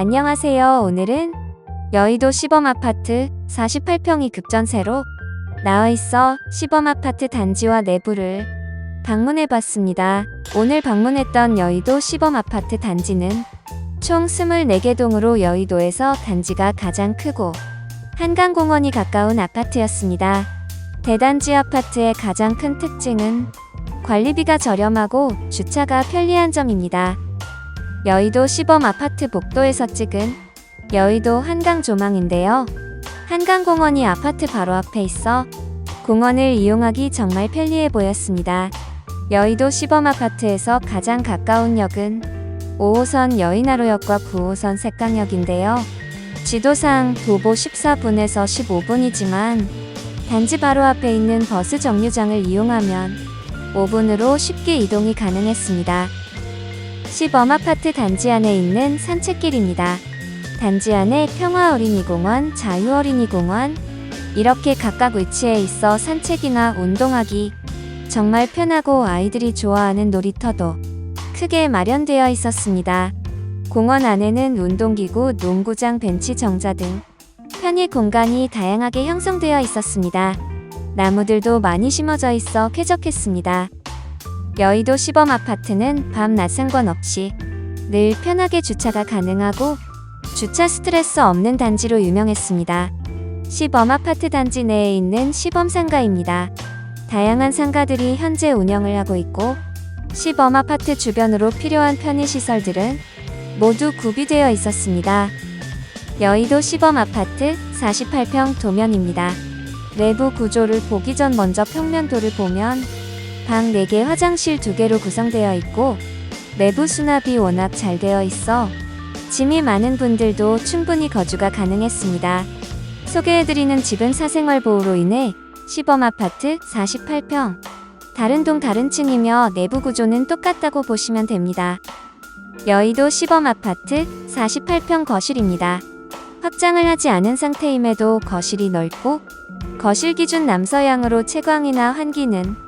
안녕하세요. 오늘은 여의도 시범 아파트 48평이 급전세로 나와 있어 시범 아파트 단지와 내부를 방문해 봤습니다. 오늘 방문했던 여의도 시범 아파트 단지는 총 24개 동으로 여의도에서 단지가 가장 크고 한강공원이 가까운 아파트였습니다. 대단지 아파트의 가장 큰 특징은 관리비가 저렴하고 주차가 편리한 점입니다. 여의도 시범 아파트 복도에서 찍은 여의도 한강 조망인데요. 한강공원이 아파트 바로 앞에 있어 공원을 이용하기 정말 편리해 보였습니다. 여의도 시범 아파트에서 가장 가까운 역은 5호선 여의나루역과 9호선 색강역인데요. 지도상 도보 14분에서 15분이지만 단지 바로 앞에 있는 버스 정류장을 이용하면 5분으로 쉽게 이동이 가능했습니다. 시범 아파트 단지 안에 있는 산책길입니다. 단지 안에 평화어린이공원, 자유어린이공원, 이렇게 각각 위치해 있어 산책이나 운동하기 정말 편하고 아이들이 좋아하는 놀이터도 크게 마련되어 있었습니다. 공원 안에는 운동기구, 농구장, 벤치 정자 등 편의 공간이 다양하게 형성되어 있었습니다. 나무들도 많이 심어져 있어 쾌적했습니다. 여의도 시범 아파트는 밤낮 상관없이 늘 편하게 주차가 가능하고 주차 스트레스 없는 단지로 유명했습니다. 시범 아파트 단지 내에 있는 시범 상가입니다. 다양한 상가들이 현재 운영을 하고 있고 시범 아파트 주변으로 필요한 편의시설들은 모두 구비되어 있었습니다. 여의도 시범 아파트 48평 도면입니다. 내부 구조를 보기 전 먼저 평면도를 보면 방 4개 화장실 2개로 구성되어 있고 내부 수납이 워낙 잘 되어 있어 짐이 많은 분들도 충분히 거주가 가능했습니다. 소개해드리는 집은 사생활 보호로 인해 시범 아파트 48평 다른 동 다른 층이며 내부 구조는 똑같다고 보시면 됩니다. 여의도 시범 아파트 48평 거실입니다. 확장을 하지 않은 상태임에도 거실이 넓고 거실 기준 남서향으로 채광이나 환기는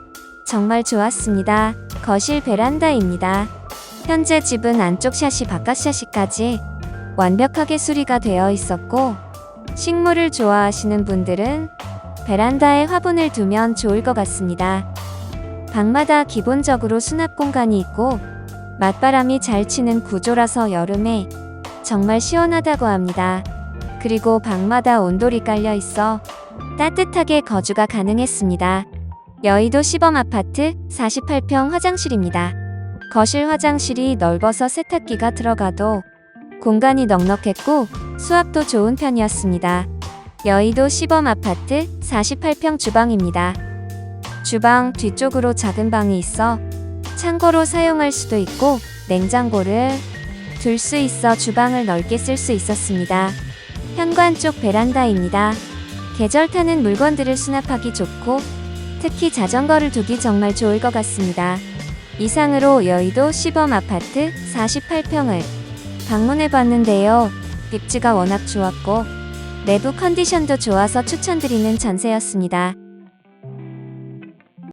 정말 좋았습니다. 거실 베란다입니다. 현재 집은 안쪽 샷이 바깥 샷이까지 완벽하게 수리가 되어 있었고 식물을 좋아하시는 분들은 베란다에 화분을 두면 좋을 것 같습니다. 방마다 기본적으로 수납 공간이 있고 맞바람이 잘 치는 구조라서 여름에 정말 시원하다고 합니다. 그리고 방마다 온돌이 깔려 있어 따뜻하게 거주가 가능했습니다. 여의도 시범 아파트 48평 화장실입니다. 거실 화장실이 넓어서 세탁기가 들어가도 공간이 넉넉했고 수압도 좋은 편이었습니다. 여의도 시범 아파트 48평 주방입니다. 주방 뒤쪽으로 작은 방이 있어 창고로 사용할 수도 있고 냉장고를 둘 수 있어 주방을 넓게 쓸 수 있었습니다. 현관 쪽 베란다입니다. 계절 타는 물건들을 수납하기 좋고 특히 자전거를 두기 정말 좋을 것 같습니다. 이상으로 여의도 시범 아파트 48평을 방문해 봤는데요. 입지가 워낙 좋았고 내부 컨디션도 좋아서 추천드리는 전세였습니다.